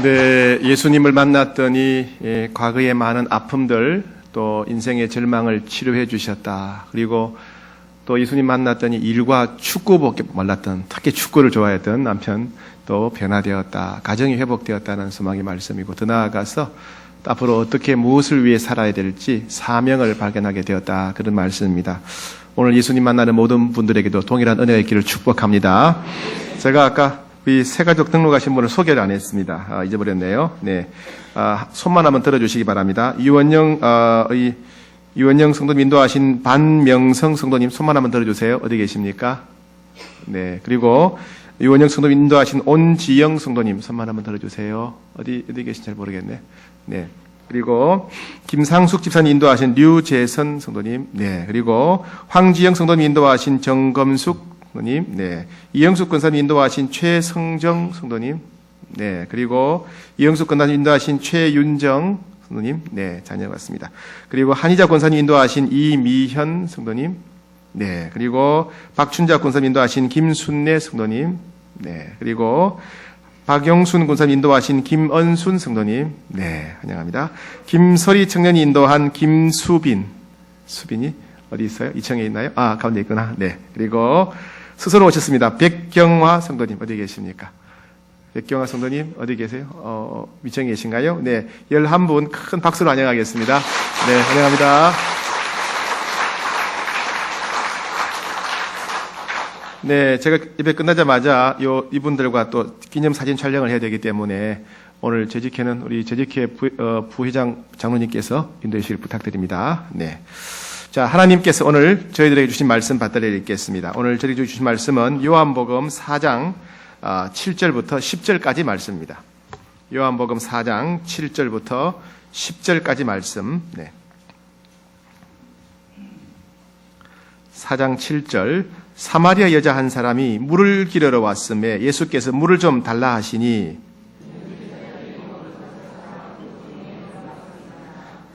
네, 예수님을 만났더니 예, 과거의 많은 아픔들 또 인생의 절망을 치료해 주셨다. 그리고 또 예수님 만났더니 일과 축구밖에 몰랐던 특히 축구를 좋아했던 남편 또 변화되었다. 가정이 회복되었다는 소망의 말씀이고 더 나아가서 또 앞으로 어떻게 무엇을 위해 살아야 될지 사명을 발견하게 되었다. 그런 말씀입니다. 오늘 예수님 만나는 모든 분들에게도 동일한 은혜의 길을 축복합니다. 제가 아까 이 새가족 등록하신 분을 소개를 안 했습니다. 아, 잊어버렸네요. 네. 아, 손만 한번 들어주시기 바랍니다. 이원영, 아, 이, 이원영 성도님 인도하신 반명성 성도님 손만 한번 들어주세요. 어디 계십니까? 네. 그리고 이원영 성도님 인도하신 온지영 성도님 손만 한번 들어주세요. 어디, 어디 계신지 잘 모르겠네. 네. 그리고 김상숙 집사님 인도하신 류재선 성도님, 네. 그리고 황지영 성도님 인도하신 정검숙 성도님, 네. 이영숙 권사님 인도하신 최성정 성도님, 네. 그리고 이영숙 권사님 인도하신 최윤정 성도님, 네. 자녀 같습니다. 그리고 한희자 권사님 인도하신 이미현 성도님, 네. 그리고 박춘자 권사님 인도하신 김순례 성도님, 네. 그리고 박영순 군사님 인도하신 김언순 성도님, 네, 환영합니다. 김설희 청년이 인도한 김수빈, 수빈이 어디 있어요? 이청에 있나요? 아, 가운데 있구나. 네. 그리고 스스로 오셨습니다. 백경화 성도님, 어디 계십니까? 백경화 성도님, 어디 계세요? 어, 위청에 계신가요? 네. 11분 큰 박수로 환영하겠습니다. 네, 환영합니다. 네, 제가 예배 끝나자마자 요 이분들과 또 기념 사진 촬영을 해야 되기 때문에 오늘 재직회는 우리 재직회 부, 어, 부회장 장로님께서 인도해 주시길 부탁드립니다. 네. 자, 하나님께서 오늘 저희들에게 주신 말씀 받들어 읽겠습니다. 오늘 저희들에게 주신 말씀은 요한복음 4장 7절부터 10절까지 말씀입니다. 요한복음 4장 7절부터 10절까지 말씀. 네. 4장 7절 사마리아 여자 한 사람이 물을 기르러 왔음에 예수께서 물을 좀 달라 하시니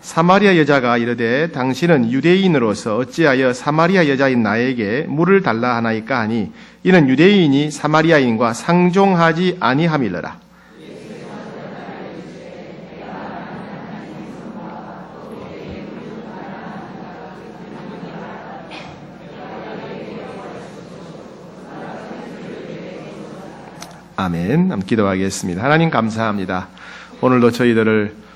사마리아 여자가 이르되 당신은 유대인으로서 어찌하여 사마리아 여자인 나에게 물을 달라 하나이까 하니 이는 유대인이 사마리아인과 상종하지 아니함이러라 아멘. 함 기도하겠습니다. 하나님 감사합니다. 오늘도 저희들을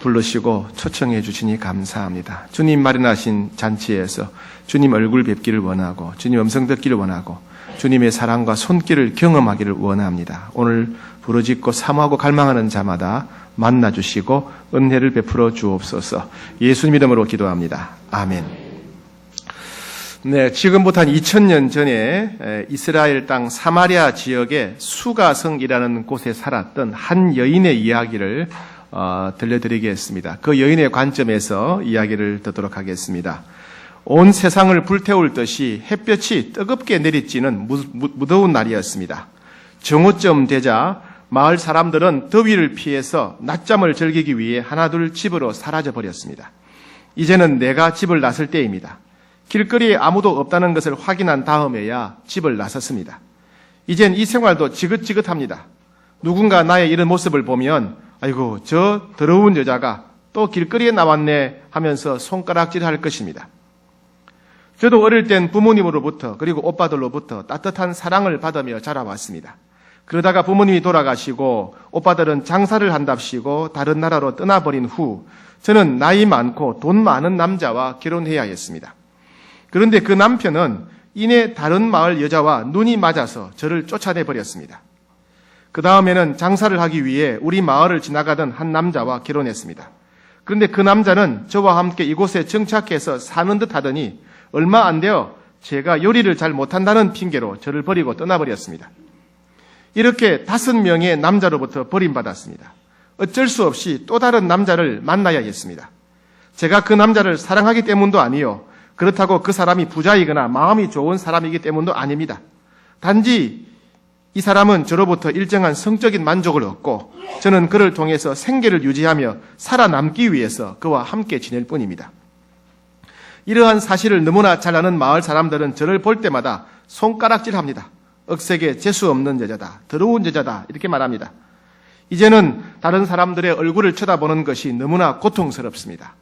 부르시고 초청해 주시니 감사합니다. 주님 마련하신 잔치에서 주님 얼굴 뵙기를 원하고 주님 음성 듣기를 원하고 주님의 사랑과 손길을 경험하기를 원합니다. 오늘 부르짖고 사모하고 갈망하는 자마다 만나 주시고 은혜를 베풀어 주옵소서. 예수님 이름으로 기도합니다. 아멘. 네, 지금부터 한 2000년 전에 이스라엘 땅 사마리아 지역의 수가성이라는 곳에 살았던 한 여인의 이야기를 어, 들려드리겠습니다. 그 여인의 관점에서 이야기를 듣도록 하겠습니다. 온 세상을 불태울 듯이 햇볕이 뜨겁게 내리쬐는 무더운 날이었습니다. 정오쯤 되자 마을 사람들은 더위를 피해서 낮잠을 즐기기 위해 하나둘 집으로 사라져 버렸습니다. 이제는 내가 집을 나설 때입니다. 길거리에 아무도 없다는 것을 확인한 다음에야 집을 나섰습니다. 이젠 이 생활도 지긋지긋합니다. 누군가 나의 이런 모습을 보면 아이고 저 더러운 여자가 또 길거리에 나왔네 하면서 손가락질 할 것입니다. 저도 어릴 땐 부모님으로부터 그리고 오빠들로부터 따뜻한 사랑을 받으며 자라왔습니다. 그러다가 부모님이 돌아가시고 오빠들은 장사를 한답시고 다른 나라로 떠나버린 후 저는 나이 많고 돈 많은 남자와 결혼해야 했습니다. 그런데 그 남편은 이내 다른 마을 여자와 눈이 맞아서 저를 쫓아내 버렸습니다. 그 다음에는 장사를 하기 위해 우리 마을을 지나가던 한 남자와 결혼했습니다. 그런데 그 남자는 저와 함께 이곳에 정착해서 사는 듯 하더니 얼마 안 되어 제가 요리를 잘 못한다는 핑계로 저를 버리고 떠나버렸습니다. 이렇게 다섯 명의 남자로부터 버림받았습니다. 어쩔 수 없이 또 다른 남자를 만나야 했습니다. 제가 그 남자를 사랑하기 때문도 아니요. 그렇다고 그 사람이 부자이거나 마음이 좋은 사람이기 때문도 아닙니다. 단지 이 사람은 저로부터 일정한 성적인 만족을 얻고 저는 그를 통해서 생계를 유지하며 살아남기 위해서 그와 함께 지낼 뿐입니다. 이러한 사실을 너무나 잘 아는 마을 사람들은 저를 볼 때마다 손가락질 합니다. 억색에 재수 없는 여자다. 더러운 여자다. 이렇게 말합니다. 이제는 다른 사람들의 얼굴을 쳐다보는 것이 너무나 고통스럽습니다.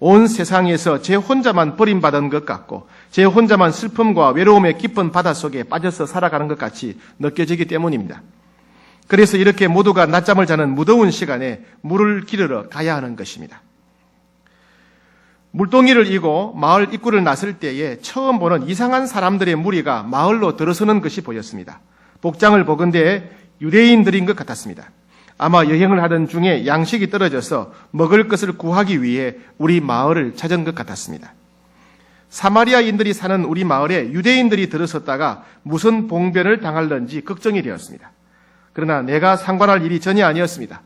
온 세상에서 제 혼자만 버림받은 것 같고 제 혼자만 슬픔과 외로움의 깊은 바닷속에 빠져서 살아가는 것 같이 느껴지기 때문입니다. 그래서 이렇게 모두가 낮잠을 자는 무더운 시간에 물을 기르러 가야 하는 것입니다. 물동이를 이고 마을 입구를 나설 때에 처음 보는 이상한 사람들의 무리가 마을로 들어서는 것이 보였습니다. 복장을 보건대 유대인들인 것 같았습니다. 아마 여행을 하던 중에 양식이 떨어져서 먹을 것을 구하기 위해 우리 마을을 찾은 것 같았습니다. 사마리아인들이 사는 우리 마을에 유대인들이 들어섰다가 무슨 봉변을 당할는지 걱정이 되었습니다. 그러나 내가 상관할 일이 전혀 아니었습니다.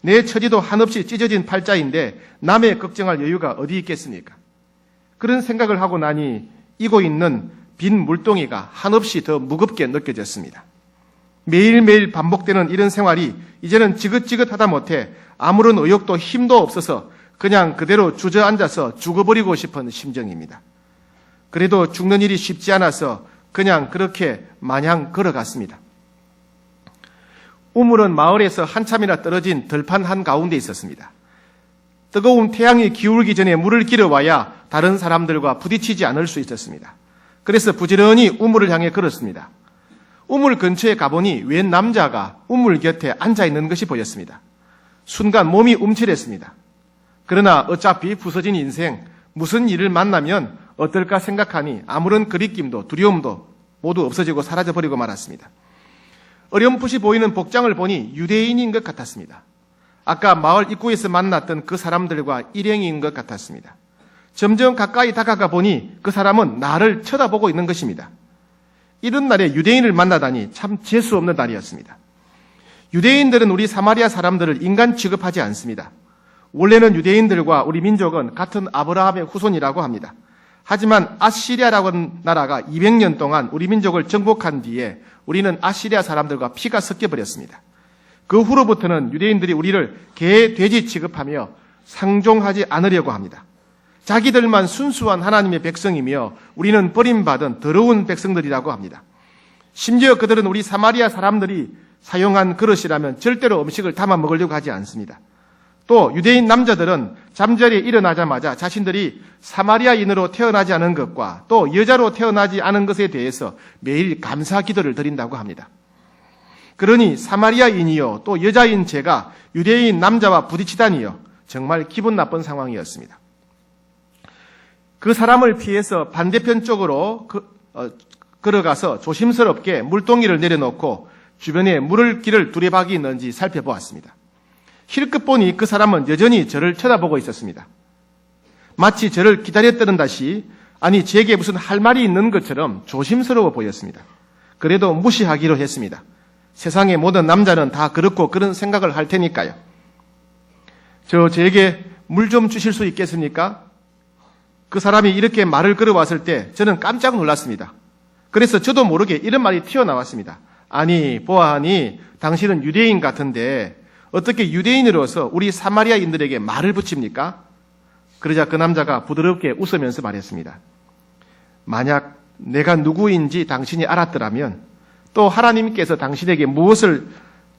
내 처지도 한없이 찢어진 팔자인데 남의 걱정할 여유가 어디 있겠습니까? 그런 생각을 하고 나니 이고 있는 빈 물동이가 한없이 더 무겁게 느껴졌습니다. 매일매일 반복되는 이런 생활이 이제는 지긋지긋하다 못해 아무런 의욕도 힘도 없어서 그냥 그대로 주저앉아서 죽어버리고 싶은 심정입니다. 그래도 죽는 일이 쉽지 않아서 그냥 그렇게 마냥 걸어갔습니다. 우물은 마을에서 한참이나 떨어진 들판 한 가운데 있었습니다. 뜨거운 태양이 기울기 전에 물을 길어와야 다른 사람들과 부딪히지 않을 수 있었습니다. 그래서 부지런히 우물을 향해 걸었습니다. 우물 근처에 가보니 웬 남자가 우물 곁에 앉아 있는 것이 보였습니다. 순간 몸이 움츠렸습니다. 그러나 어차피 부서진 인생 무슨 일을 만나면 어떨까 생각하니 아무런 그리낌도 두려움도 모두 없어지고 사라져 버리고 말았습니다. 어렴풋이 보이는 복장을 보니 유대인인 것 같았습니다. 아까 마을 입구에서 만났던 그 사람들과 일행인 것 같았습니다. 점점 가까이 다가가 보니 그 사람은 나를 쳐다보고 있는 것입니다. 이런 날에 유대인을 만나다니 참 재수 없는 날이었습니다. 유대인들은 우리 사마리아 사람들을 인간 취급하지 않습니다. 원래는 유대인들과 우리 민족은 같은 아브라함의 후손이라고 합니다. 하지만 아시리아라는 나라가 200년 동안 우리 민족을 정복한 뒤에 우리는 아시리아 사람들과 피가 섞여 버렸습니다. 그 후로부터는 유대인들이 우리를 개, 돼지 취급하며 상종하지 않으려고 합니다. 자기들만 순수한 하나님의 백성이며 우리는 버림받은 더러운 백성들이라고 합니다. 심지어 그들은 우리 사마리아 사람들이 사용한 그릇이라면 절대로 음식을 담아 먹으려고 하지 않습니다. 또 유대인 남자들은 잠자리에 일어나자마자 자신들이 사마리아인으로 태어나지 않은 것과 또 여자로 태어나지 않은 것에 대해서 매일 감사 기도를 드린다고 합니다. 그러니 사마리아인이요 또 여자인 제가 유대인 남자와 부딪히다니요 정말 기분 나쁜 상황이었습니다. 그 사람을 피해서 반대편 쪽으로 그, 어, 걸어가서 조심스럽게 물동이를 내려놓고 주변에 물을 길을 두레박이 있는지 살펴보았습니다. 힐끗 보니 그 사람은 여전히 저를 쳐다보고 있었습니다. 마치 저를 기다렸다는 듯이 아니 제게 무슨 할 말이 있는 것처럼 조심스러워 보였습니다. 그래도 무시하기로 했습니다. 세상의 모든 남자는 다 그렇고 그런 생각을 할 테니까요. 저 제게 물 좀 주실 수 있겠습니까? 그 사람이 이렇게 말을 걸어왔을 때 저는 깜짝 놀랐습니다. 그래서 저도 모르게 이런 말이 튀어나왔습니다. 아니, 보아하니 당신은 유대인 같은데 어떻게 유대인으로서 우리 사마리아인들에게 말을 붙입니까? 그러자 그 남자가 부드럽게 웃으면서 말했습니다. 만약 내가 누구인지 당신이 알았더라면 또 하나님께서 당신에게 무엇을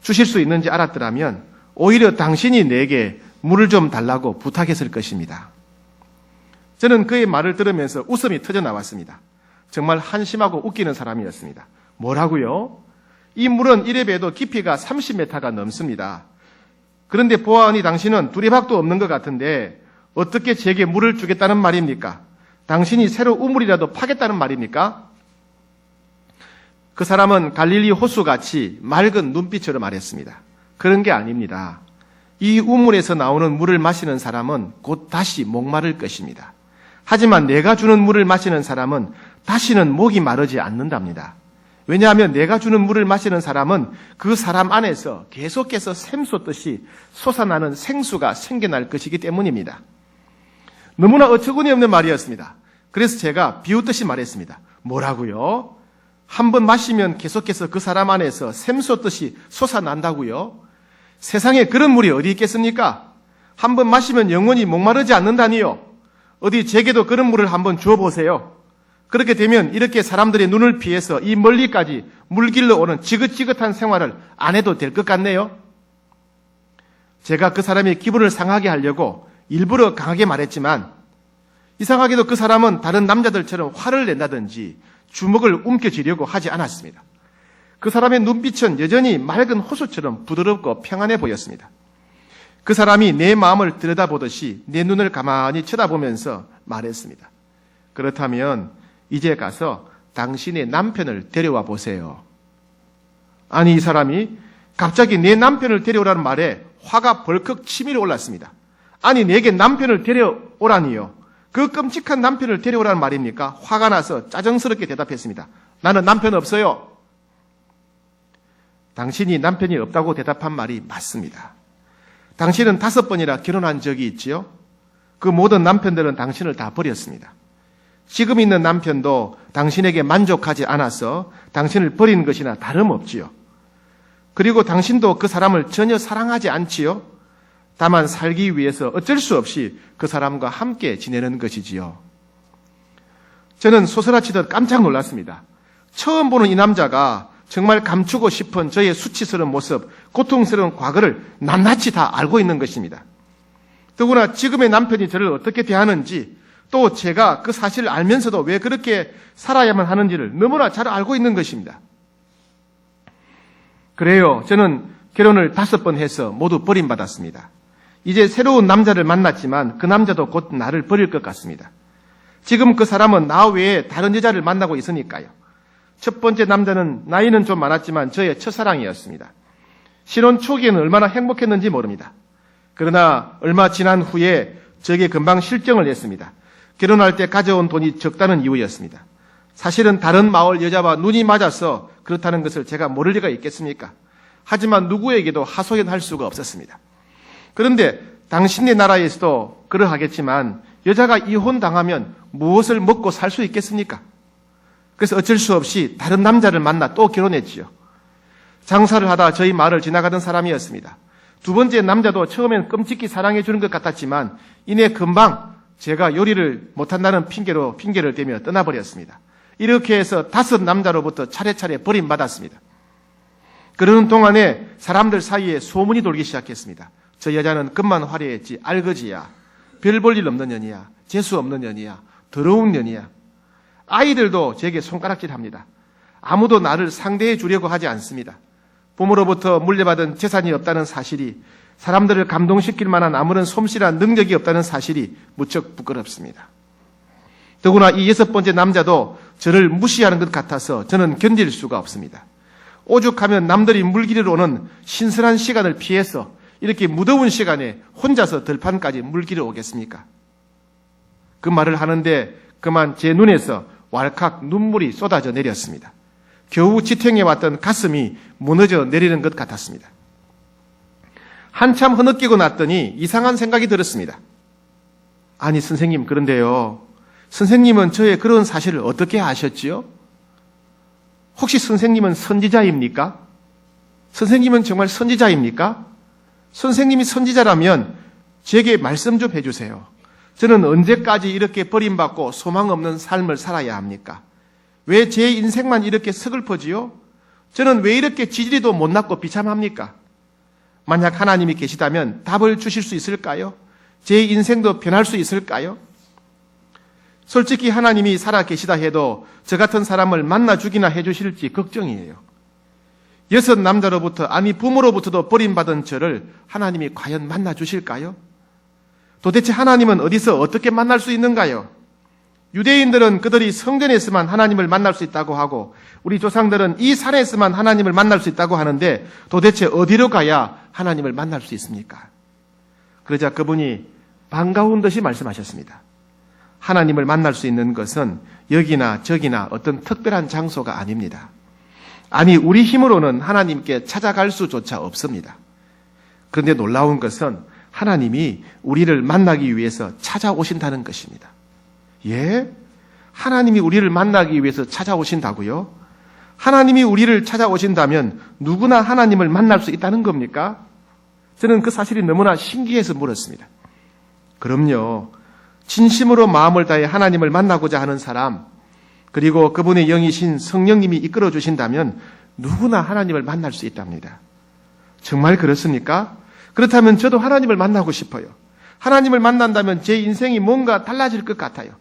주실 수 있는지 알았더라면 오히려 당신이 내게 물을 좀 달라고 부탁했을 것입니다. 저는 그의 말을 들으면서 웃음이 터져 나왔습니다. 정말 한심하고 웃기는 사람이었습니다. 뭐라고요? 이 물은 이래 봬도 깊이가 30m가 넘습니다. 그런데 보아하니 당신은 두리박도 없는 것 같은데 어떻게 제게 물을 주겠다는 말입니까? 당신이 새로 우물이라도 파겠다는 말입니까? 그 사람은 갈릴리 호수같이 맑은 눈빛으로 말했습니다. 그런 게 아닙니다. 이 우물에서 나오는 물을 마시는 사람은 곧 다시 목마를 것입니다. 하지만 내가 주는 물을 마시는 사람은 다시는 목이 마르지 않는답니다. 왜냐하면 내가 주는 물을 마시는 사람은 그 사람 안에서 계속해서 샘솟듯이 솟아나는 생수가 생겨날 것이기 때문입니다. 너무나 어처구니 없는 말이었습니다. 그래서 제가 비웃듯이 말했습니다. 뭐라고요? 한 번 마시면 계속해서 그 사람 안에서 샘솟듯이 솟아난다고요? 세상에 그런 물이 어디 있겠습니까? 한 번 마시면 영원히 목마르지 않는다니요. 어디 제게도 그런 물을 한번 주어 보세요. 그렇게 되면 이렇게 사람들의 눈을 피해서 이 멀리까지 물길로 오는 지긋지긋한 생활을 안 해도 될 것 같네요. 제가 그 사람의 기분을 상하게 하려고 일부러 강하게 말했지만 이상하게도 그 사람은 다른 남자들처럼 화를 낸다든지 주먹을 움켜쥐려고 하지 않았습니다. 그 사람의 눈빛은 여전히 맑은 호수처럼 부드럽고 평안해 보였습니다. 그 사람이 내 마음을 들여다보듯이 내 눈을 가만히 쳐다보면서 말했습니다. 그렇다면 이제 가서 당신의 남편을 데려와 보세요. 아니, 이 사람이 갑자기 내 남편을 데려오라는 말에 화가 벌컥 치밀어 올랐습니다. 아니, 내게 남편을 데려오라니요. 그 끔찍한 남편을 데려오라는 말입니까? 화가 나서 짜증스럽게 대답했습니다. 나는 남편 없어요. 당신이 남편이 없다고 대답한 말이 맞습니다. 당신은 다섯 번이나 결혼한 적이 있지요? 그 모든 남편들은 당신을 다 버렸습니다. 지금 있는 남편도 당신에게 만족하지 않아서 당신을 버린 것이나 다름없지요. 그리고 당신도 그 사람을 전혀 사랑하지 않지요? 다만 살기 위해서 어쩔 수 없이 그 사람과 함께 지내는 것이지요. 저는 소설아치듯 깜짝 놀랐습니다. 처음 보는 이 남자가 정말 감추고 싶은 저의 수치스러운 모습, 고통스러운 과거를 낱낱이 다 알고 있는 것입니다. 더구나 지금의 남편이 저를 어떻게 대하는지 또 제가 그 사실을 알면서도 왜 그렇게 살아야만 하는지를 너무나 잘 알고 있는 것입니다. 그래요. 저는 결혼을 다섯 번 해서 모두 버림받았습니다. 이제 새로운 남자를 만났지만 그 남자도 곧 나를 버릴 것 같습니다. 지금 그 사람은 나 외에 다른 여자를 만나고 있으니까요. 첫 번째 남자는 나이는 좀 많았지만 저의 첫사랑이었습니다. 신혼 초기에는 얼마나 행복했는지 모릅니다. 그러나 얼마 지난 후에 저에게 금방 실정을 냈습니다. 결혼할 때 가져온 돈이 적다는 이유였습니다. 사실은 다른 마을 여자와 눈이 맞아서 그렇다는 것을 제가 모를 리가 있겠습니까? 하지만 누구에게도 하소연할 수가 없었습니다. 그런데 당신네 나라에서도 그러하겠지만 여자가 이혼당하면 무엇을 먹고 살 수 있겠습니까? 그래서 어쩔 수 없이 다른 남자를 만나 또 결혼했지요. 장사를 하다 저희 마을을 지나가던 사람이었습니다. 두 번째 남자도 처음엔 끔찍히 사랑해 주는 것 같았지만 이내 금방 제가 요리를 못한다는 핑계로 핑계를 대며 떠나버렸습니다. 이렇게 해서 다섯 남자로부터 차례차례 버림받았습니다. 그러는 동안에 사람들 사이에 소문이 돌기 시작했습니다. 저 여자는 끝만 화려했지 알거지야. 별 볼 일 없는 년이야. 재수 없는 년이야. 더러운 년이야. 아이들도 제게 손가락질 합니다. 아무도 나를 상대해 주려고 하지 않습니다. 부모로부터 물려받은 재산이 없다는 사실이 사람들을 감동시킬 만한 아무런 솜씨란 능력이 없다는 사실이 무척 부끄럽습니다. 더구나 이 여섯 번째 남자도 저를 무시하는 것 같아서 저는 견딜 수가 없습니다. 오죽하면 남들이 물길을 오는 신선한 시간을 피해서 이렇게 무더운 시간에 혼자서 들판까지 물길을 오겠습니까? 그 말을 하는데 그만 제 눈에서 왈칵 눈물이 쏟아져 내렸습니다. 겨우 지탱해 왔던 가슴이 무너져 내리는 것 같았습니다. 한참 흐느끼고 났더니 이상한 생각이 들었습니다. 아니, 선생님, 그런데요. 선생님은 저의 그런 사실을 어떻게 아셨지요? 혹시 선생님은 선지자입니까? 선생님은 정말 선지자입니까? 선생님이 선지자라면 제게 말씀 좀 해주세요. 저는 언제까지 이렇게 버림받고 소망 없는 삶을 살아야 합니까? 왜 제 인생만 이렇게 서글퍼지요? 저는 왜 이렇게 지지리도 못났고 비참합니까? 만약 하나님이 계시다면 답을 주실 수 있을까요? 제 인생도 변할 수 있을까요? 솔직히 하나님이 살아 계시다 해도 저 같은 사람을 만나 주기나 해 주실지 걱정이에요. 여섯 남자로부터 아니 부모로부터도 버림받은 저를 하나님이 과연 만나 주실까요? 도대체 하나님은 어디서 어떻게 만날 수 있는가요? 유대인들은 그들이 성전에서만 하나님을 만날 수 있다고 하고 우리 조상들은 이 산에서만 하나님을 만날 수 있다고 하는데 도대체 어디로 가야 하나님을 만날 수 있습니까? 그러자 그분이 반가운 듯이 말씀하셨습니다. 하나님을 만날 수 있는 것은 여기나 저기나 어떤 특별한 장소가 아닙니다. 아니, 우리 힘으로는 하나님께 찾아갈 수조차 없습니다. 그런데 놀라운 것은 하나님이 우리를 만나기 위해서 찾아오신다는 것입니다. 예? 하나님이 우리를 만나기 위해서 찾아오신다고요? 하나님이 우리를 찾아오신다면 누구나 하나님을 만날 수 있다는 겁니까? 저는 그 사실이 너무나 신기해서 물었습니다. 그럼요. 진심으로 마음을 다해 하나님을 만나고자 하는 사람, 그리고 그분의 영이신 성령님이 이끌어 주신다면 누구나 하나님을 만날 수 있답니다. 정말 그렇습니까? 그렇다면 저도 하나님을 만나고 싶어요. 하나님을 만난다면 제 인생이 뭔가 달라질 것 같아요.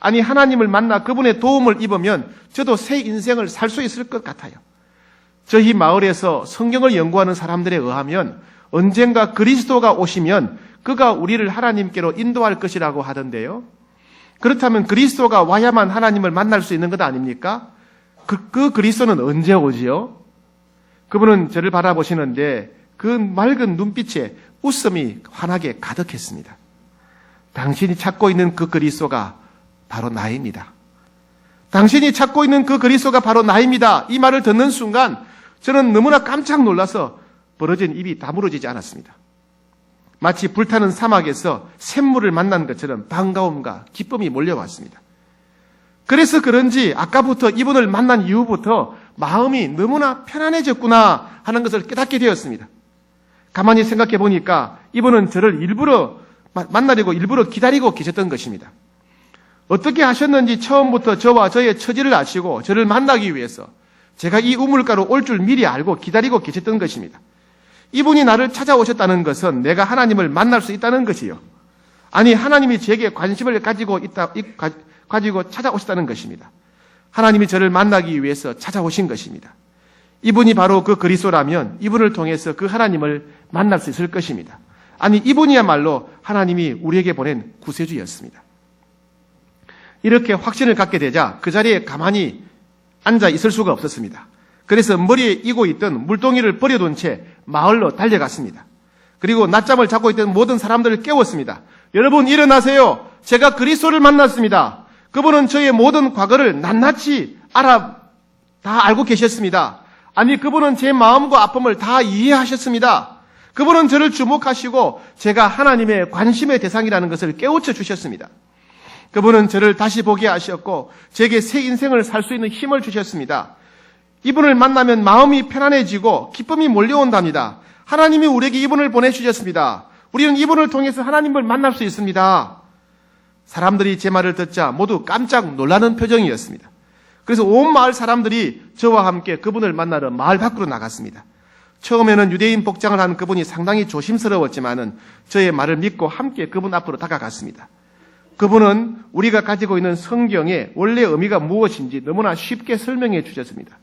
아니, 하나님을 만나 그분의 도움을 입으면 저도 새 인생을 살 수 있을 것 같아요. 저희 마을에서 성경을 연구하는 사람들에 의하면 언젠가 그리스도가 오시면 그가 우리를 하나님께로 인도할 것이라고 하던데요. 그렇다면 그리스도가 와야만 하나님을 만날 수 있는 것 아닙니까? 그, 그 그리스도는 언제 오지요? 그분은 저를 바라보시는데 그 맑은 눈빛에 웃음이 환하게 가득했습니다. 당신이 찾고 있는 그 그리스도가 바로 나입니다. 당신이 찾고 있는 그 그리스도가 바로 나입니다. 이 말을 듣는 순간 저는 너무나 깜짝 놀라서 벌어진 입이 다물어지지 않았습니다. 마치 불타는 사막에서 샘물을 만난 것처럼 반가움과 기쁨이 몰려왔습니다. 그래서 그런지 아까부터 이분을 만난 이후부터 마음이 너무나 편안해졌구나 하는 것을 깨닫게 되었습니다. 가만히 생각해 보니까 이분은 저를 일부러 마- 만나려고 일부러 기다리고 계셨던 것입니다. 어떻게 하셨는지 처음부터 저와 저의 처지를 아시고 저를 만나기 위해서 제가 이 우물가로 올 줄 미리 알고 기다리고 계셨던 것입니다. 이분이 나를 찾아오셨다는 것은 내가 하나님을 만날 수 있다는 것이요. 아니, 하나님이 제게 관심을 가지고 있다, 가지고 찾아오셨다는 것입니다. 하나님이 저를 만나기 위해서 찾아오신 것입니다. 이분이 바로 그 그리스도라면 이분을 통해서 그 하나님을 만날 수 있을 것입니다. 아니, 이분이야말로 하나님이 우리에게 보낸 구세주였습니다. 이렇게 확신을 갖게 되자 그 자리에 가만히 앉아 있을 수가 없었습니다. 그래서 머리에 이고 있던 물동이를 버려둔 채 마을로 달려갔습니다. 그리고 낮잠을 자고 있던 모든 사람들을 깨웠습니다. 여러분 일어나세요. 제가 그리스도를 만났습니다. 그분은 저의 모든 과거를 낱낱이 알아 다 알고 계셨습니다. 아니 그분은 제 마음과 아픔을 다 이해하셨습니다. 그분은 저를 주목하시고 제가 하나님의 관심의 대상이라는 것을 깨우쳐 주셨습니다. 그분은 저를 다시 보게 하셨고 제게 새 인생을 살 수 있는 힘을 주셨습니다. 이분을 만나면 마음이 편안해지고 기쁨이 몰려온답니다. 하나님이 우리에게 이분을 보내주셨습니다. 우리는 이분을 통해서 하나님을 만날 수 있습니다. 사람들이 제 말을 듣자 모두 깜짝 놀라는 표정이었습니다. 그래서 온 마을 사람들이 저와 함께 그분을 만나러 마을 밖으로 나갔습니다. 처음에는 유대인 복장을 한 그분이 상당히 조심스러웠지만은 저의 말을 믿고 함께 그분 앞으로 다가갔습니다. 그분은 우리가 가지고 있는 성경의 원래 의미가 무엇인지 너무나 쉽게 설명해 주셨습니다.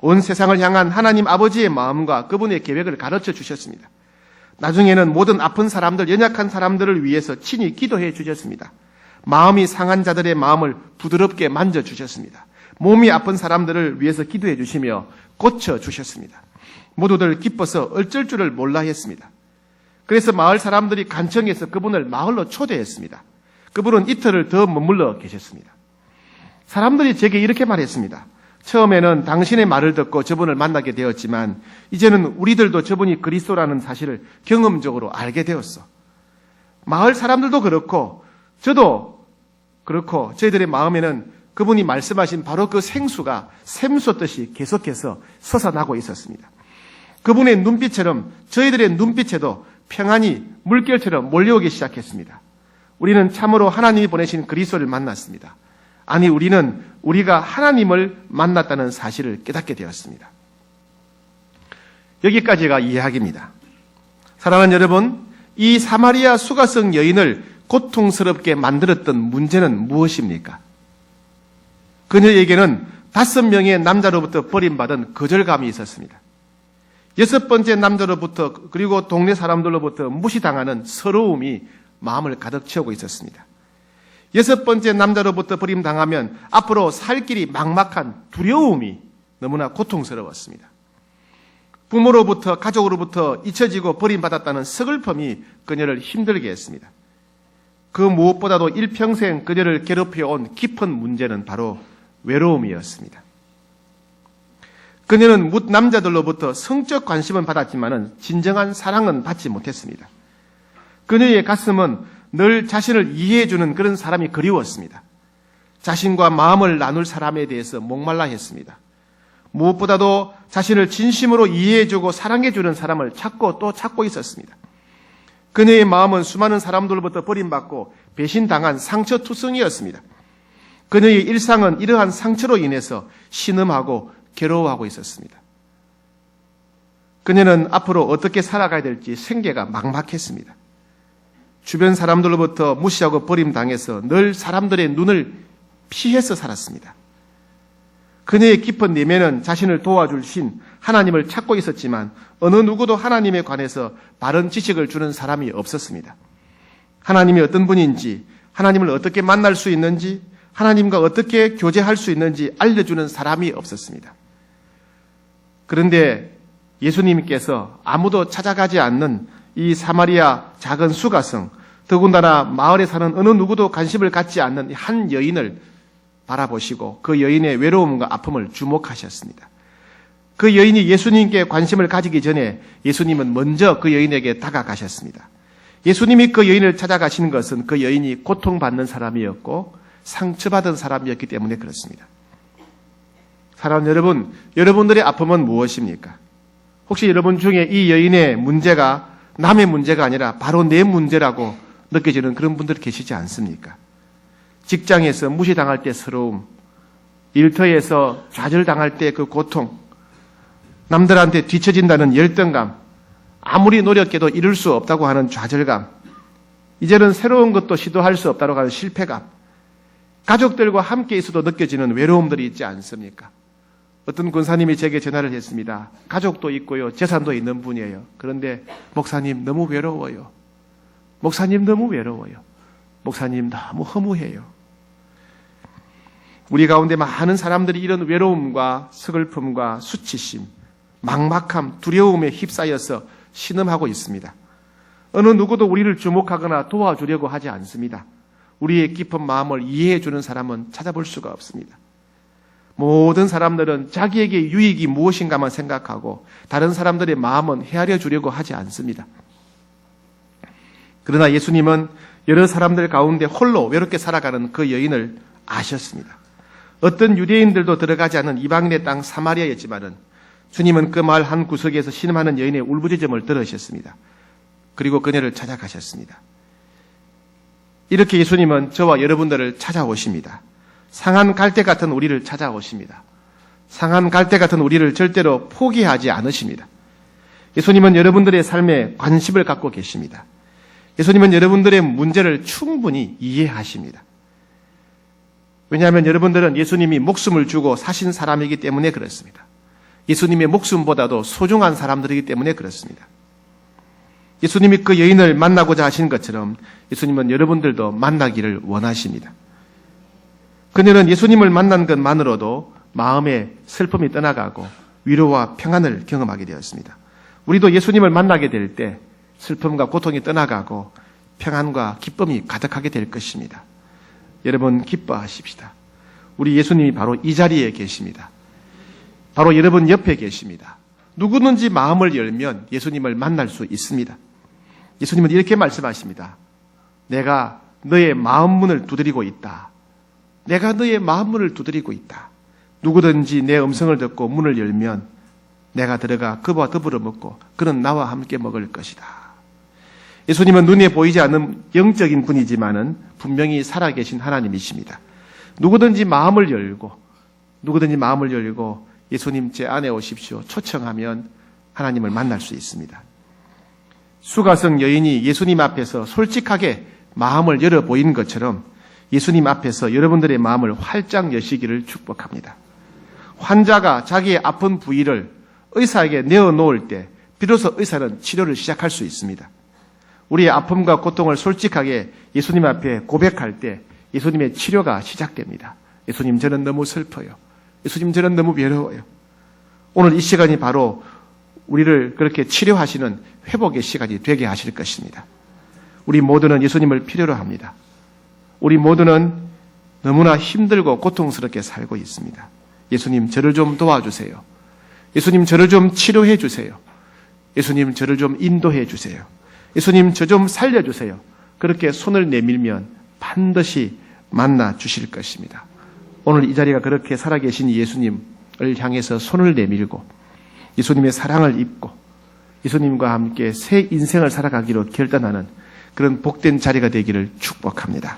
온 세상을 향한 하나님 아버지의 마음과 그분의 계획을 가르쳐 주셨습니다. 나중에는 모든 아픈 사람들, 연약한 사람들을 위해서 친히 기도해 주셨습니다. 마음이 상한 자들의 마음을 부드럽게 만져 주셨습니다. 몸이 아픈 사람들을 위해서 기도해 주시며 고쳐 주셨습니다. 모두들 기뻐서 어쩔 줄을 몰라 했습니다. 그래서 마을 사람들이 간청해서 그분을 마을로 초대했습니다. 그분은 이틀을 더 머물러 계셨습니다. 사람들이 제게 이렇게 말했습니다. 처음에는 당신의 말을 듣고 저분을 만나게 되었지만 이제는 우리들도 저분이 그리스도라는 사실을 경험적으로 알게 되었어. 마을 사람들도 그렇고 저도 그렇고 저희들의 마음에는 그분이 말씀하신 바로 그 생수가 샘솟듯이 계속해서 솟아나고 있었습니다. 그분의 눈빛처럼 저희들의 눈빛에도 평안이 물결처럼 몰려오기 시작했습니다. 우리는 참으로 하나님이 보내신 그리스도를 만났습니다. 아니 우리는 우리가 하나님을 만났다는 사실을 깨닫게 되었습니다. 여기까지가 이야기입니다. 사랑하는 여러분, 이 사마리아 수가성 여인을 고통스럽게 만들었던 문제는 무엇입니까? 그녀에게는 다섯 명의 남자로부터 버림받은 거절감이 있었습니다. 여섯 번째 남자로부터 그리고 동네 사람들로부터 무시당하는 서러움이 마음을 가득 채우고 있었습니다. 여섯 번째 남자로부터 버림당하면 앞으로 살 길이 막막한 두려움이 너무나 고통스러웠습니다. 부모로부터 가족으로부터 잊혀지고 버림받았다는 서글픔이 그녀를 힘들게 했습니다. 그 무엇보다도 일평생 그녀를 괴롭혀온 깊은 문제는 바로 외로움이었습니다. 그녀는 묻 남자들로부터 성적 관심은 받았지만 진정한 사랑은 받지 못했습니다. 그녀의 가슴은 늘 자신을 이해해주는 그런 사람이 그리웠습니다. 자신과 마음을 나눌 사람에 대해서 목말라 했습니다. 무엇보다도 자신을 진심으로 이해해주고 사랑해주는 사람을 찾고 또 찾고 있었습니다. 그녀의 마음은 수많은 사람들로부터 버림받고 배신당한 상처투성이었습니다. 그녀의 일상은 이러한 상처로 인해서 신음하고 괴로워하고 있었습니다. 그녀는 앞으로 어떻게 살아가야 될지 생계가 막막했습니다. 주변 사람들로부터 무시하고 버림당해서 늘 사람들의 눈을 피해서 살았습니다. 그녀의 깊은 내면은 자신을 도와줄 신 하나님을 찾고 있었지만 어느 누구도 하나님에 관해서 바른 지식을 주는 사람이 없었습니다. 하나님이 어떤 분인지, 하나님을 어떻게 만날 수 있는지, 하나님과 어떻게 교제할 수 있는지 알려주는 사람이 없었습니다. 그런데 예수님께서 아무도 찾아가지 않는 이 사마리아 작은 수가성, 더군다나 마을에 사는 어느 누구도 관심을 갖지 않는 한 여인을 바라보시고 그 여인의 외로움과 아픔을 주목하셨습니다. 그 여인이 예수님께 관심을 가지기 전에 예수님은 먼저 그 여인에게 다가가셨습니다. 예수님이 그 여인을 찾아가시는 것은 그 여인이 고통받는 사람이었고 상처받은 사람이었기 때문에 그렇습니다. 사랑 여러분, 여러분들의 아픔은 무엇입니까? 혹시 여러분 중에 이 여인의 문제가 남의 문제가 아니라 바로 내 문제라고 느껴지는 그런 분들 계시지 않습니까? 직장에서 무시당할 때 서러움, 일터에서 좌절당할 때 그 고통, 남들한테 뒤처진다는 열등감, 아무리 노력해도 이룰 수 없다고 하는 좌절감, 이제는 새로운 것도 시도할 수 없다고 하는 실패감, 가족들과 함께 있어도 느껴지는 외로움들이 있지 않습니까? 어떤 군사님이 제게 전화를 했습니다. 가족도 있고요, 재산도 있는 분이에요. 그런데 목사님 너무 외로워요. 목사님 너무 외로워요. 목사님 너무 허무해요. 우리 가운데 많은 사람들이 이런 외로움과 서글픔과 수치심, 막막함, 두려움에 휩싸여서 신음하고 있습니다. 어느 누구도 우리를 주목하거나 도와주려고 하지 않습니다. 우리의 깊은 마음을 이해해 주는 사람은 찾아볼 수가 없습니다. 모든 사람들은 자기에게 유익이 무엇인가만 생각하고 다른 사람들의 마음은 헤아려 주려고 하지 않습니다. 그러나 예수님은 여러 사람들 가운데 홀로 외롭게 살아가는 그 여인을 아셨습니다. 어떤 유대인들도 들어가지 않은 이방인의 땅 사마리아였지만은 주님은 그 마을 한 구석에서 신음하는 여인의 울부짖음을 들으셨습니다. 그리고 그녀를 찾아가셨습니다. 이렇게 예수님은 저와 여러분들을 찾아오십니다. 상한 갈대 같은 우리를 찾아오십니다. 상한 갈대 같은 우리를 절대로 포기하지 않으십니다. 예수님은 여러분들의 삶에 관심을 갖고 계십니다. 예수님은 여러분들의 문제를 충분히 이해하십니다. 왜냐하면 여러분들은 예수님이 목숨을 주고 사신 사람이기 때문에 그렇습니다. 예수님의 목숨보다도 소중한 사람들이기 때문에 그렇습니다. 예수님이 그 여인을 만나고자 하신 것처럼 예수님은 여러분들도 만나기를 원하십니다. 그녀는 예수님을 만난 것만으로도 마음의 슬픔이 떠나가고 위로와 평안을 경험하게 되었습니다. 우리도 예수님을 만나게 될 때 슬픔과 고통이 떠나가고 평안과 기쁨이 가득하게 될 것입니다. 여러분 기뻐하십시다. 우리 예수님이 바로 이 자리에 계십니다. 바로 여러분 옆에 계십니다. 누구든지 마음을 열면 예수님을 만날 수 있습니다. 예수님은 이렇게 말씀하십니다. 내가 너의 마음 문을 두드리고 있다. 내가 너의 마음 문을 두드리고 있다. 누구든지 내 음성을 듣고 문을 열면 내가 들어가 그와 더불어 먹고 그는 나와 함께 먹을 것이다. 예수님은 눈에 보이지 않는 영적인 분이지만은 분명히 살아계신 하나님이십니다. 누구든지 마음을 열고 누구든지 마음을 열고 예수님 제 안에 오십시오. 초청하면 하나님을 만날 수 있습니다. 수가성 여인이 예수님 앞에서 솔직하게 마음을 열어 보이는 것처럼 예수님 앞에서 여러분들의 마음을 활짝 여시기를 축복합니다. 환자가 자기의 아픈 부위를 의사에게 내어 놓을 때 비로소 의사는 치료를 시작할 수 있습니다. 우리의 아픔과 고통을 솔직하게 예수님 앞에 고백할 때 예수님의 치료가 시작됩니다. 예수님 저는 너무 슬퍼요. 예수님 저는 너무 외로워요. 오늘 이 시간이 바로 우리를 그렇게 치료하시는 회복의 시간이 되게 하실 것입니다. 우리 모두는 예수님을 필요로 합니다. 우리 모두는 너무나 힘들고 고통스럽게 살고 있습니다. 예수님 저를 좀 도와주세요. 예수님 저를 좀 치료해 주세요. 예수님 저를 좀 인도해 주세요. 예수님 저 좀 살려주세요. 그렇게 손을 내밀면 반드시 만나 주실 것입니다. 오늘 이 자리가 그렇게 살아계신 예수님을 향해서 손을 내밀고 예수님의 사랑을 입고 예수님과 함께 새 인생을 살아가기로 결단하는 그런 복된 자리가 되기를 축복합니다.